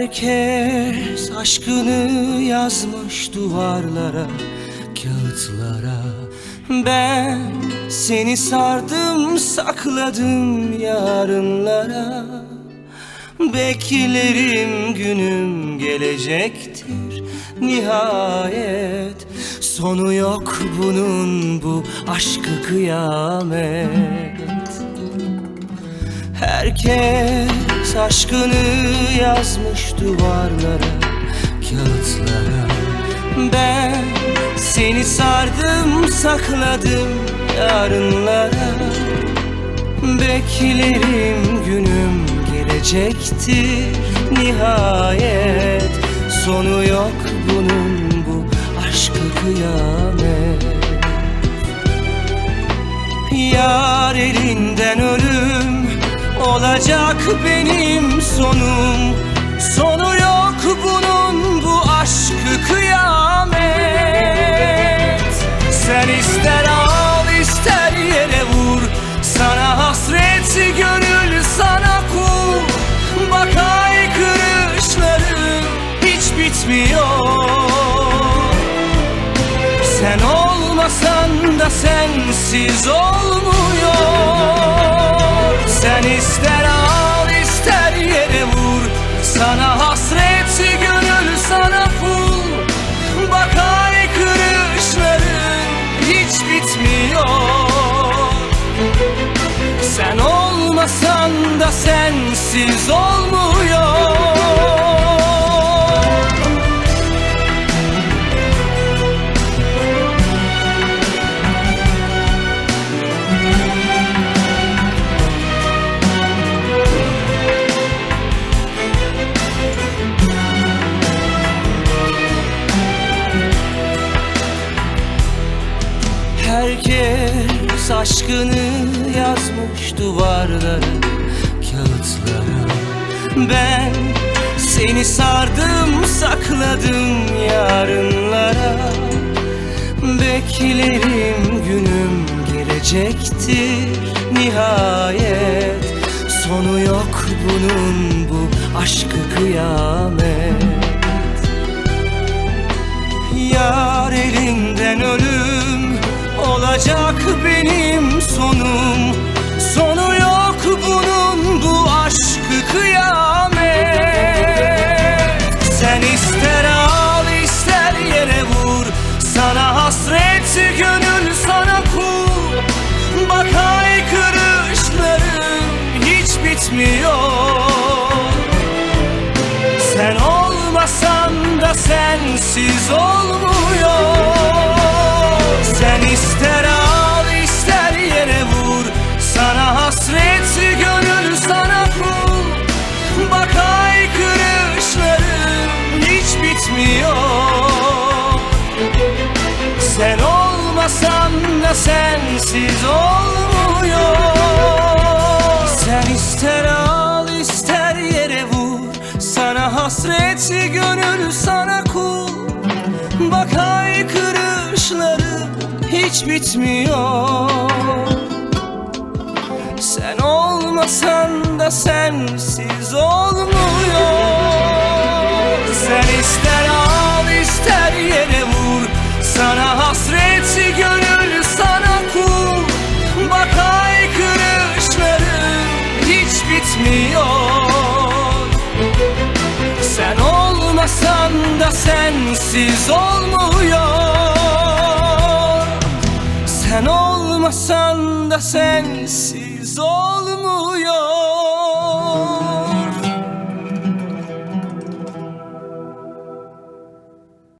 Herkes aşkını yazmış duvarlara, kağıtlara. Ben seni sardım, sakladım yarınlara. Beklerim günüm gelecektir nihayet Sonu yok bunun bu aşkı kıyamet. Herkes aşkını yazmış duvarlara, kağıtlara. Ben seni sardım, sakladım yarınlara. Beklerim günüm gelecektir nihayet Sonu yok bunun bu aşkı kıyamet. Yar elinden ölüm olacak benim sonum. Sonu yok bunun bu aşkı kıyamet. Sen ister al ister yere vur. Sana hasret gönül sana kul. Bak haykırışlarım hiç bitmiyor. Sen olmasan da sensiz olmuyor Sen ister al ister yere vur. Sana hasret gönül sana kul. Bak haykırışların hiç bitmiyor. Sen olmasan da sensiz olmuyor Aşkını yazmış duvarlara, kağıtlara. Ben seni sardım, sakladım yarınlara. Beklerim günüm gelecektir nihayet. Sonu yok bunun bu aşkı kıyamet. Yar elinden ölüm olacak benim hiç bitmiyor sen olmasan da sensiz olmuyor. Sen ister al ister yere vur. Sana hasret gönül sana kul. Bak haykırışların hiç bitmiyor. Sen olmasan da sensiz olmuyor Sen ister al ister yere vur. Sana hasret gönül sana kul. Bak haykırışları hiç bitmiyor. Sen olmasan da sensiz olmuyor Olmasan da sensiz olmuyor. Sen olmasan da sensiz olmuyor.